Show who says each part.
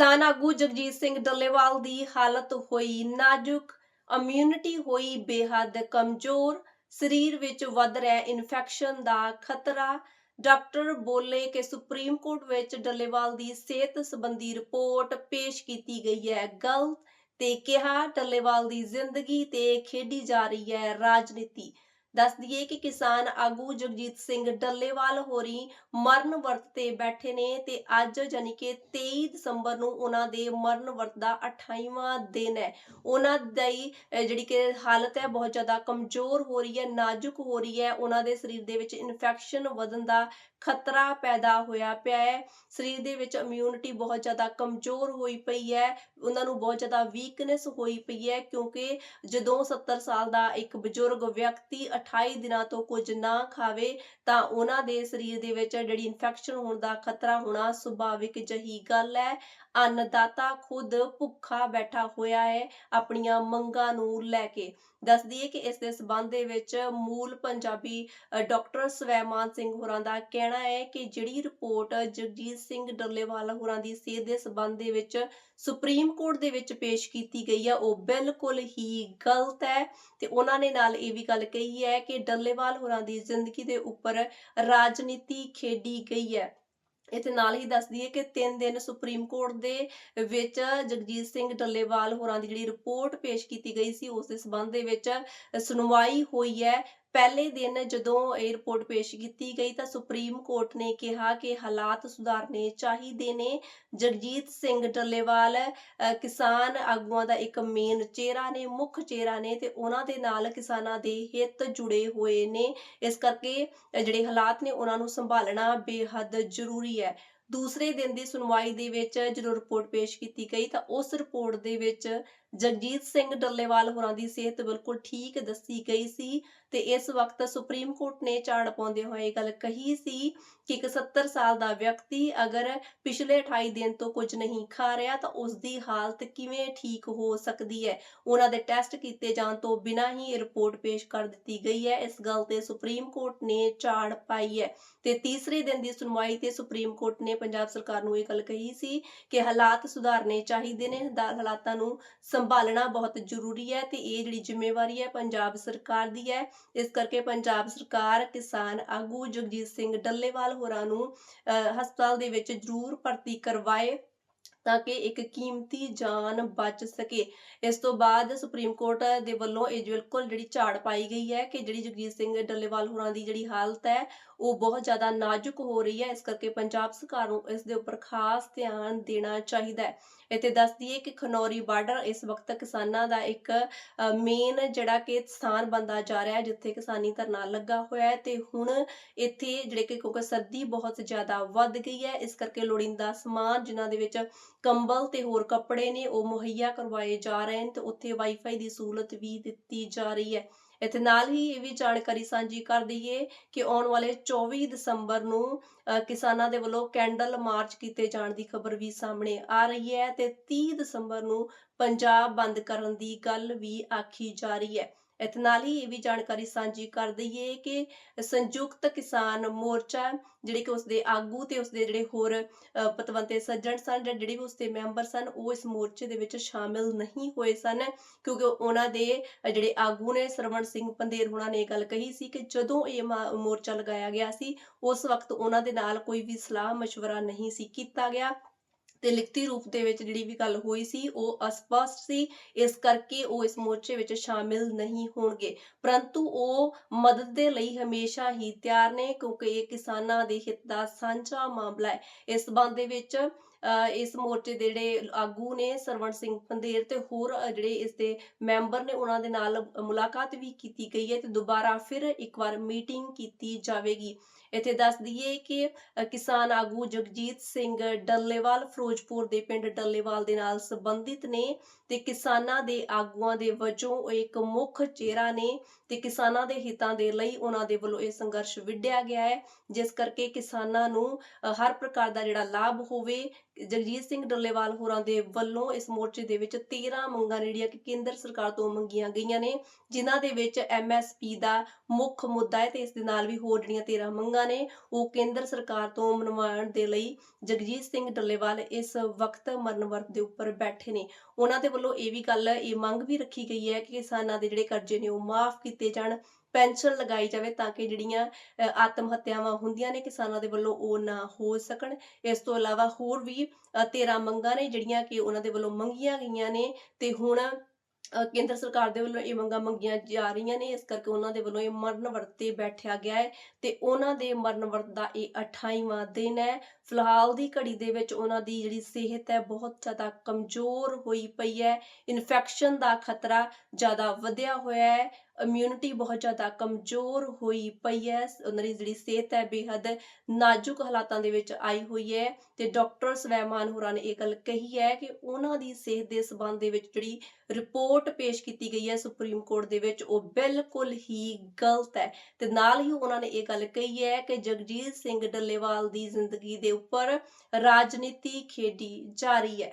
Speaker 1: ਕਿਸਾਨ ਆਗੂ ਜਗਜੀਤ ਸਿੰਘ ਡੱਲੇਵਾਲ ਦੀ ਹਾਲਤ ਹੋਈ ਨਾਜ਼ੁਕ। ਇਮਿਊਨਿਟੀ ਹੋਈ ਬੇਹੱਦ ਕਮਜ਼ੋਰ। ਸਰੀਰ ਵਿੱਚ ਵੱਧ ਰਿਹਾ ਇਨਫੈਕਸ਼ਨ ਦਾ ਖਤਰਾ। ਡਾਕਟਰ ਬੋਲੇ ਕਿ ਸੁਪਰੀਮ ਕੋਰਟ ਵਿੱਚ ਡੱਲੇਵਾਲ ਦੀ ਸਿਹਤ ਸੰਬੰਧੀ ਰਿਪੋਰਟ ਪੇਸ਼ ਕੀਤੀ ਗਈ ਹੈ। ਗਲਤ ਤੇ ਕਿਹਾ ਡੱਲੇਵਾਲ ਦੀ ਜ਼ਿੰਦਗੀ ਤੇ ਖੇਡੀ ਜਾ ਰਹੀ ਹੈ ਰਾਜਨੀਤੀ। ਦੱਸ ਦਈਏ ਕਿ ਕਿਸਾਨ ਆਗੂ ਜਗਜੀਤ ਸਿੰਘ ਡੱਲੇਵਾਲ ਹੋਰੀ ਮਰਨ ਵਰਤ ਤੇ ਬੈਠੇ ਨੇ ਤੇ ਅੱਜ ਯਾਨੀ ਕਿ 23 ਦਸੰਬਰ ਨੂੰ ਉਹਨਾਂ ਦੇ ਮਰਨ ਵਰਤ ਦਾ 28ਵਾਂ ਦਿਨ ਹੈ। ਉਹਨਾਂ ਦੀ ਜਿਹੜੀ ਕਿ ਹਾਲਤ ਹੈ ਬਹੁਤ ਜ਼ਿਆਦਾ ਕਮਜ਼ੋਰ ਹੋ ਰਹੀ ਹੈ, ਨਾਜ਼ੁਕ ਹੋ ਰਹੀ ਹੈ। ਉਹਨਾਂ ਦੇ ਸਰੀਰ ਦੇ ਵਿੱਚ ਇਨਫੈਕਸ਼ਨ ਵਧਣ ਦਾ ਖਤਰਾ ਪੈਦਾ ਹੋਇਆ ਪਿਆ ਹੈ। ਸਰੀਰ ਦੇ ਵਿੱਚ ਇਮਿਊਨਿਟੀ ਬਹੁਤ ਜ਼ਿਆਦਾ ਕਮਜ਼ੋਰ ਹੋਈ ਪਈ ਹੈ। ਉਹਨਾਂ ਨੂੰ ਬਹੁਤ ਜ਼ਿਆਦਾ ਵੀਕਨੈਸ ਹੋਈ ਪਈ ਹੈ ਕਿਉਂਕਿ ਜਦੋਂ 70 ਸਾਲ ਦਾ ਇੱਕ ਬਜ਼ੁਰਗ ਵਿਅਕਤੀ 28 ਦਿਨਾਂ ਤੋਂ ਕੁਝ ਨਾ ਖਾਵੇ, ਤਾਂ ਉਹਨਾਂ ਦੇ ਸਰੀਰ ਦੇ ਵਿੱਚ ਜਿਹੜੀ ਇਨਫੈਕਸ਼ਨ ਹੋਣ ਦਾ ਖਤਰਾ ਹੋਣਾ ਸੁਭਾਵਿਕ ਜਹੀ ਗੱਲ ਹੈ। ਅੰਨਦਾਤਾ ਖੁਦ ਭੁੱਖਾ ਬੈਠਾ ਹੋਇਆ ਹੈ ਆਪਣੀਆਂ ਮੰਗਾਂ ਨੂੰ ਲੈ ਕੇ। ਦੱਸ ਦਈਏ ਕਿ ਇਸ ਦੇ ਸਬੰਧ ਦੇ ਵਿੱਚ ਮੂਲ ਪੰਜਾਬੀ ਡਾਕਟਰ ਸਵੈਮਾਨ ਸਿੰਘ ਹੋਰਾਂ ਦਾ ਕਹਿਣਾ ਹੈ ਕਿ ਜਿਹੜੀ ਰਿਪੋਰਟ ਜਗਜੀਤ ਸਿੰਘ ਡੱਲੇਵਾਲ ਹੋਰਾਂ ਦੀ ਸਿਹਤ ਦੇ ਸਬੰਧ ਦੇ ਵਿੱਚ ਸੁਪਰੀਮ ਕੋਰਟ ਦੇ ਵਿੱਚ ਪੇਸ਼ ਕੀਤੀ ਗਈ ਹੈ, ਉਹ ਬਿਲਕੁਲ ਹੀ ਗਲਤ ਹੈ। ਤੇ ਉਹਨਾਂ ਨੇ ਨਾਲ ਇਹ ਵੀ ਗੱਲ ਕਹੀ ਹੈ ਕਿ ਡੱਲੇਵਾਲ ਹੋਰਾਂ ਦੀ ਜ਼ਿੰਦਗੀ ਦੇ ਉੱਪਰ ਰਾਜਨੀਤੀ ਖੇਡੀ ਗਈ ਹੈ। ਇਥੇ ਨਾਲ ਹੀ ਦੱਸ ਦਈਏ ਕਿ 3 ਦਿਨ ਸੁਪਰੀਮ ਕੋਰਟ ਦੇ ਵਿੱਚ ਜਗਜੀਤ ਸਿੰਘ ਡੱਲੇਵਾਲ ਹੋਰਾਂ ਦੀ ਜਿਹੜੀ ਰਿਪੋਰਟ ਪੇਸ਼ ਕੀਤੀ ਗਈ ਸੀ, ਉਸ ਦੇ ਸਬੰਧ ਦੇ ਵਿੱਚ ਸੁਣਵਾਈ ਹੋਈ ਹੈ। ਪਹਿਲੇ ਦਿਨ ਜਦੋਂ ਇਹ ਰਿਪੋਰਟ ਪੇਸ਼ ਕੀਤੀ ਗਈ ਤਾਂ ਸੁਪਰੀਮ ਕੋਰਟ ਨੇ ਕਿਹਾ ਕਿ ਹਾਲਾਤ ਸੁਧਾਰਨੇ ਚਾਹੀਦੇ ਨੇ। ਜਗਜੀਤ ਸਿੰਘ ਡੱਲੇਵਾਲ ਕਿਸਾਨ ਆਗੂਆਂ ਦਾ ਇੱਕ ਮੇਨ ਚਿਹਰਾ ਨੇ ਮੁੱਖ ਚਿਹਰਾ ਨੇ ਤੇ ਉਹਨਾਂ ਦੇ ਨਾਲ ਕਿਸਾਨਾਂ ਦੇ ਹਿੱਤ ਜੁੜੇ ਹੋਏ ਨੇ। ਇਸ ਕਰਕੇ ਅ, ਜਿਹੜੇ ਹਾਲਾਤ ਨੇ ਉਹਨਾਂ ਨੂੰ ਸੰਭਾਲਣਾ ਬੇਹੱਦ ਜ਼ਰੂਰੀ ਹੈ। ਦੂਸਰੇ ਦਿਨ ਦੀ ਸੁਣਵਾਈ ਦੇ ਵਿੱਚ ਜਦੋਂ ਰਿਪੋਰਟ ਪੇਸ਼ ਕੀਤੀ ਗਈ ਤਾਂ ਉਸ ਰਿਪੋਰਟ ਦੇ ਵਿੱਚ ਜਗਜੀਤ ਸਿੰਘ ਡੱਲੇਵਾਲ ਹੋਰਾਂ ਦੀ ਸਿਹਤ ਬਿਲਕੁਲ ਠੀਕ ਦੱਸੀ ਗਈ ਸੀ ਤੇ ਇਸ ਵਕਤ ਸੁਪਰੀਮ ਕੋਰਟ ਨੇ ਝਾੜ ਪਾਉਂਦੇ ਹੋਏ ਇਹ ਗੱਲ ਕਹੀ ਸੀ ਕਿ ਇੱਕ 70 ਸਾਲ ਦਾ ਵਿਅਕਤੀ ਅਗਰ ਪਿਛਲੇ 28 ਦਿਨ ਤੋਂ ਕੁਝ ਨਹੀਂ ਖਾ ਰਿਹਾ ਤਾਂ ਉਸ ਦੀ ਹਾਲਤ ਕਿਵੇਂ ਠੀਕ ਹੋ ਸਕਦੀ ਹੈ? ਉਹਨਾਂ ਦੇ ਟੈਸਟ ਕੀਤੇ ਜਾਣ ਤੋਂ ਬਿਨਾਂ ਹੀ ਇਹ ਰਿਪੋਰਟ ਪੇਸ਼ ਕਰ ਦਿੱਤੀ ਗਈ ਹੈ। ਇਸ ਗੱਲ ਤੇ ਸੁਪਰੀਮ ਕੋਰਟ ਨੇ ਝਾੜ ਪਾਈ ਹੈ ਤੇ ਤੀਸਰੇ ਦਿਨ ਦੀ ਸੁਣਵਾਈ ਤੇ ਸੁਪਰੀਮ ਕੋਰਟ ਨੇ ਪੰਜਾਬ ਸਰਕਾਰ ਨੂੰ ਇਹ ਗੱਲ ਕਹੀ ਸੀ ਕਿ ਹਾਲਾਤ ਸੁਧਾਰਨੇ ਚਾਹੀਦੇ ਨੇ ਹਾਲਾਤਾਂ ਨੂੰ ਸੰਭਾਲਣਾ ਬਹੁਤ ਜ਼ਰੂਰੀ ਹੈ ਤੇ ਇਹ ਜਿਹੜੀ ਜ਼ਿੰਮੇਵਾਰੀ ਹੈ ਪੰਜਾਬ ਸਰਕਾਰ ਦੀ ਹੈ। ਇਸ ਕਰਕੇ ਪੰਜਾਬ ਸਰਕਾਰ ਕਿਸਾਨ ਆਗੂ ਜਗਜੀਤ ਸਿੰਘ ਡੱਲੇਵਾਲ ਹੋਰਾਂ ਨੂੰ ਅਹ, ਹਸਪਤਾਲ ਦੇ ਵਿੱਚ ਜ਼ਰੂਰ ਭਰਤੀ ਕਰਵਾਏ। ਤਾਂ ਕਿ ਇੱਕ ਕੀਮਤੀ ਜਾਨ ਬਚ ਸਕੇ। ਇਸ ਤੋਂ ਬਾਅਦ ਸੁਪਰੀਮ ਕੋਰਟ ਦੇ ਵੱਲੋਂ ਇਹ ਬਿਲਕੁਲ ਜਿਹੜੀ ਝਾੜ ਪਾਈ ਗਈ ਹੈ ਕਿ ਜਿਹੜੀ ਜਗਜੀਤ ਸਿੰਘ ਡੱਲੇਵਾਲ ਹੋਰਾਂ ਦੀ ਜਿਹੜੀ ਹਾਲਤ ਹੈ, ਉਹ ਬਹੁਤ ਜ਼ਿਆਦਾ ਨਾਜ਼ੁਕ ਹੋ ਰਹੀ ਹੈ। ਇਸ ਕਰਕੇ ਪੰਜਾਬ ਸਰਕਾਰ ਨੂੰ ਇਸ ਦੇ ਉੱਪਰ ਖਾਸ ਧਿਆਨ ਦੇਣਾ ਚਾਹੀਦਾ ਹੈ। ਇੱਥੇ ਦੱਸ ਦਈਏ ਕਿ ਖਨੌਰੀ ਬਾਰਡਰ ਇਸ ਵਕਤ ਕਿਸਾਨਾਂ ਦਾ ਇੱਕ ਮੇਨ ਜਿਹੜਾ ਕਿ ਸਥਾਨ ਬੰਦਾ ਜਾ ਰਿਹਾ ਹੈ, ਜਿੱਥੇ ਕਿਸਾਨੀ ਧਰਨਾ ਲੱਗਾ ਹੋਇਆ ਹੈ। ਤੇ ਹੁਣ ਇੱਥੇ ਜਿਹੜੇ ਕਿ ਕਿਉਂਕਿ ਸਰਦੀ ਬਹੁਤ ਜ਼ਿਆਦਾ ਵੱਧ ਗਈ ਹੈ, ਇਸ ਕਰਕੇ ਲੋੜੀਂਦਾ ਸਮਾਨ ਜਿਨ੍ਹਾਂ ਦੇ ਵਿੱਚ ਕੰਬਲ ਤੇ ਹੋਰ ਕੱਪੜੇ ਨੇ, ਉਹ ਮੁਹੱਈਆ ਕਰਵਾਏ ਜਾ ਰਹੇ ਨੇ ਤੇ ਉੱਥੇ ਵਾਈਫਾਈ ਦੀ ਸਹੂਲਤ ਵੀ ਦਿੱਤੀ ਜਾ ਰਹੀ ਹੈ। ਇੱਥੇ ਨਾਲ ਹੀ ਇਹ ਵੀ ਜਾਣਕਾਰੀ ਸਾਂਝੀ ਕਰ ਦਈਏ ਕਿ ਆਉਣ ਵਾਲੇ 24 ਦਸੰਬਰ ਨੂੰ ਕਿਸਾਨਾਂ ਦੇ ਵੱਲੋਂ ਕੈਂਡਲ ਮਾਰਚ ਕੀਤੇ ਜਾਣ ਦੀ ਖਬਰ ਵੀ ਸਾਹਮਣੇ ਆ ਰਹੀ ਹੈ ਤੇ 30 ਦਸੰਬਰ ਨੂੰ ਪੰਜਾਬ ਬੰਦ ਕਰਨ ਦੀ ਗੱਲ ਵੀ ਆਖੀ ਜਾ ਰਹੀ ਹੈ। ਇੱਥੇ ਨਾਲ ਹੀ ਇਹ ਵੀ ਜਾਣਕਾਰੀ ਸਾਂਝੀ ਕਰ ਦਈਏ ਕਿ ਸੰਯੁਕਤ ਕਿਸਾਨ ਮੋਰਚਾ ਜਿਹੜੇ ਕਿ ਉਸਦੇ ਆਗੂ ਤੇ ਉਸਦੇ ਜਿਹੜੇ ਹੋਰ ਅ, ਪਤਵੰਤੇ ਸੱਜਣ ਸਨ ਜਾਂ ਜਿਹੜੇ ਵੀ ਉਸਦੇ ਮੈਂਬਰ ਸਨ ਉਹ ਇਸ ਮੋਰਚੇ ਦੇ ਵਿੱਚ ਸ਼ਾਮਿਲ ਨਹੀਂ ਹੋਏ ਸਨ ਕਿਉਂਕਿ ਉਹਨਾਂ ਦੇ ਅ, ਜਿਹੜੇ ਆਗੂ ਨੇ ਸਰਵਣ ਸਿੰਘ ਪੰਦੇਰ ਹੋਣਾ ਨੇ ਇਹ ਗੱਲ ਕਹੀ ਸੀ ਕਿ ਜਦੋਂ ਇਹ ਮਾ- ਮੋਰਚਾ ਲਗਾਇਆ ਗਿਆ ਸੀ ਉਸ ਵਕਤ ਉਹਨਾਂ ਦੇ ਨਾਲ ਕੋਈ ਵੀ ਸਲਾਹ مشورہ ਨਹੀਂ ਸੀ ਕੀਤਾ ਗਿਆ ਤੇ ਲਿਖਤੀ ਰੂਪ ਦੇ ਵਿੱਚ ਜਿਹੜੀ ਵੀ ਗੱਲ ਹੋਈ ਸੀ, ਉਹ ਅਸਪਸ਼ਟ ਸੀ। ਇਸ ਕਰਕੇ ਉਹ ਇਸ ਮੋਰਚੇ ਵਿੱਚ ਸ਼ਾਮਿਲ ਨਹੀਂ ਹੋਣਗੇ। ਪਰੰਤੂ ਉਹ ਮਦਦ ਦੇ ਲਈ ਹਮੇਸ਼ਾ ਹੀ ਤਿਆਰ ਨੇ, ਕਿਉਂਕਿ ਇਹ ਕਿਸਾਨਾਂ ਦੇ ਹਿੱਤ ਦਾ ਸਾਂਝਾ ਮਾਮਲਾ ਹੈ। ਇਸ ਸੰਬੰਧ ਦੇ ਵਿੱਚ ਇਸ ਮੋਰਚੇ ਦੇ ਜਿਹੜੇ ਆਗੂ ਨੇ ਸਰਵਣ ਸਿੰਘ ਪੰਦੇਰ ਤੇ ਹੋਰ ਜਿਹੜੇ ਇਸ ਦੇ ਮੈਂਬਰ ਨੇ, ਉਹਨਾਂ ਦੇ ਨਾਲ ਮੁਲਾਕਾਤ ਵੀ ਕੀਤੀ ਗਈ ਹੈ ਤੇ ਦੁਬਾਰਾ ਫਿਰ ਇੱਕ ਵਾਰ ਮੀਟਿੰਗ ਕੀਤੀ ਜਾਵੇਗੀ। ਇੱਥੇ ਦੱਸ ਦਈਏ ਕਿ ਕਿਸਾਨ ਆਗੂ ਜਗਜੀਤ ਸਿੰਘ ਡੱਲੇਵਾਲ ਫਿਰੋਜ਼ਪੁਰ ਦੇ ਪਿੰਡ ਡੱਲੇਵਾਲ ਦੇ ਨਾਲ ਸੰਬੰਧਿਤ ਨੇ ਤੇ ਕਿਸਾਨਾਂ ਦੇ ਆਗੂਆਂ ਦੇ ਵਜੋਂ ਉਹ ਇੱਕ ਮੁੱਖ ਚਿਹਰਾ ਨੇ ਤੇ ਕਿਸਾਨਾਂ ਦੇ ਹਿੱਤਾਂ ਦੇ ਲਈ ਉਹਨਾਂ ਦੇ ਵੱਲੋਂ ਇਹ ਸੰਘਰਸ਼ ਵਿੱਢਿਆ ਗਿਆ ਹੈ, ਜਿਸ ਕਰਕੇ ਕਿਸਾਨਾਂ ਨੂੰ ਹਰ ਪ੍ਰਕਾਰ ਦਾ ਜਿਹੜਾ ਲਾਭ ਹੋਵੇ ਜਗਜੀਤ ਸਿੰਘ ਡੱਲੇਵਾਲ ਹੋਰਾਂ ਦੇ ਵੱਲੋਂ ਇਸ ਮੋਰਚੇ ਦੇ ਵਿੱਚ 13 ਮੰਗਾਂ ਜਿਹੜੀਆਂ ਕਿ ਕੇਂਦਰ ਸਰਕਾਰ ਤੋਂ ਮੰਗੀਆਂ ਗਈਆਂ ਨੇ, ਜਿਨ੍ਹਾਂ ਦੇ ਵਿੱਚ ਐਮਐਸਪੀ ਦਾ ਮੁੱਖ ਮੁੱਦਾ ਹੈ ਤੇ ਇਸ ਦੇ ਨਾਲ ਵੀ ਹੋਰ ਜਿਹੜੀਆਂ 13 ਮੰਗਾਂ ਨੇ, ਉਹ ਕੇਂਦਰ ਸਰਕਾਰ ਤੋਂ ਮਨਵਾਉਣ ਦੇ ਲਈ ਜਗਜੀਤ ਸਿੰਘ ਡੱਲੇਵਾਲ ਇਸ ਵਕਤ ਮਰਨ ਵਰਤ ਦੇ ਉੱਪਰ ਬੈਠੇ ਨੇ। ਉਹਨਾਂ ਦੇ ਵੱਲੋਂ ਇਹ ਵੀ ਗੱਲ, ਇਹ ਮੰਗ ਵੀ ਰੱਖੀ ਗਈ ਹੈ ਕਿ ਕਿਸਾਨਾਂ ਦੇ ਜਿਹੜੇ ਕਰਜ਼ੇ ਨੇ ਉਹ ਮਾਫ ਕੀਤੇ ਜਾਣ। ਪੈਨਸ਼ਨ ਲਗਾਈ ਜਾਵੇ ਤਾਂ ਕਿ ਜਿਹੜੀਆਂ ਆਤਮ ਹੱਤਿਆਵਾਂ ਹੁੰਦੀਆਂ ਨੇ ਕਿਸਾਨਾਂ ਦੇ ਵੱਲੋਂ ਉਹ ਨਾ ਹੋ ਸਕਣ। ਇਸ ਤੋਂ ਇਲਾਵਾ ਹੋਰ ਵੀ 13 ਮੰਗਾਂ ਨੇ ਜਿਹੜੀਆਂ ਕਿ ਉਹਨਾਂ ਦੇ ਵੱਲੋਂ ਮੰਗੀਆਂ ਗਈਆਂ ਨੇ ਤੇ ਹੁਣ ਕੇਂਦਰ ਸਰਕਾਰ ਦੇ ਵੱਲੋਂ ਇਹ ਮੰਗਾਂ ਮੰਗੀਆਂ ਜਾ ਰਹੀਆਂ ਨੇ। ਇਸ ਕਰਕੇ ਉਹਨਾਂ ਦੇ ਵੱਲੋਂ ਇਹ ਮਰਨ ਵਰਤ ਤੇ ਬੈਠਿਆ ਗਿਆ ਹੈ ਤੇ ਉਹਨਾਂ ਦੇ ਮਰਨ ਵਰਤ ਦਾ ਇਹ 28ਵਾਂ ਦਿਨ ਹੈ। ਫਿਲਹਾਲ ਦੀ ਘੜੀ ਦੇ ਵਿੱਚ ਉਹਨਾਂ ਦੀ ਜਿਹੜੀ ਸਿਹਤ ਹੈ ਬਹੁਤ ਜ਼ਿਆਦਾ ਕਮਜ਼ੋਰ ਹੋਈ ਪਈ ਹੈ। ਇਨਫੈਕਸ਼ਨ ਦਾ ਖਤਰਾ ਜ਼ਿਆਦਾ ਵਧਿਆ ਹੋਇਆ ਹੈ। ਇਮਿਊਨਿਟੀ ਬਹੁਤ ਜ਼ਿਆਦਾ ਕਮਜ਼ੋਰ ਹੋਈ ਪਈ ਹੈ। ਉਹਨਾਂ ਦੀ ਜਿਹੜੀ ਸਿਹਤ ਹੈ ਬੇਹੱਦ ਨਾਜ਼ੁਕ ਹਾਲਾਤਾਂ ਦੇ ਵਿੱਚ ਆਈ ਹੋਈ ਹੈ ਤੇ ਡਾਕਟਰ ਸਵੈਮਾਨ ਹੋਰਾਂ ਨੇ ਇਹ ਗੱਲ ਕਹੀ ਹੈ ਕਿ ਉਹਨਾਂ ਦੀ ਸਿਹਤ ਦੇ ਸਬੰਧ ਦੇ ਵਿੱਚ ਜਿਹੜੀ ਰਿਪੋਰਟ ਪੇਸ਼ ਕੀਤੀ ਗਈ ਹੈ ਸੁਪਰੀਮ ਕੋਰਟ ਦੇ ਵਿੱਚ, ਉਹ ਬਿਲਕੁਲ ਹੀ ਗਲਤ ਹੈ। ਤੇ ਨਾਲ ਹੀ ਉਹਨਾਂ ਨੇ ਇਹ ਗੱਲ ਕਹੀ ਹੈ ਕਿ ਜਗਜੀਤ ਸਿੰਘ ਡੱਲੇਵਾਲ ਦੀ ਜ਼ਿੰਦਗੀ ਦੇ ਉੱਪਰ ਰਾਜਨੀਤੀ ਖੇਡੀ ਜਾ ਰਹੀ ਹੈ।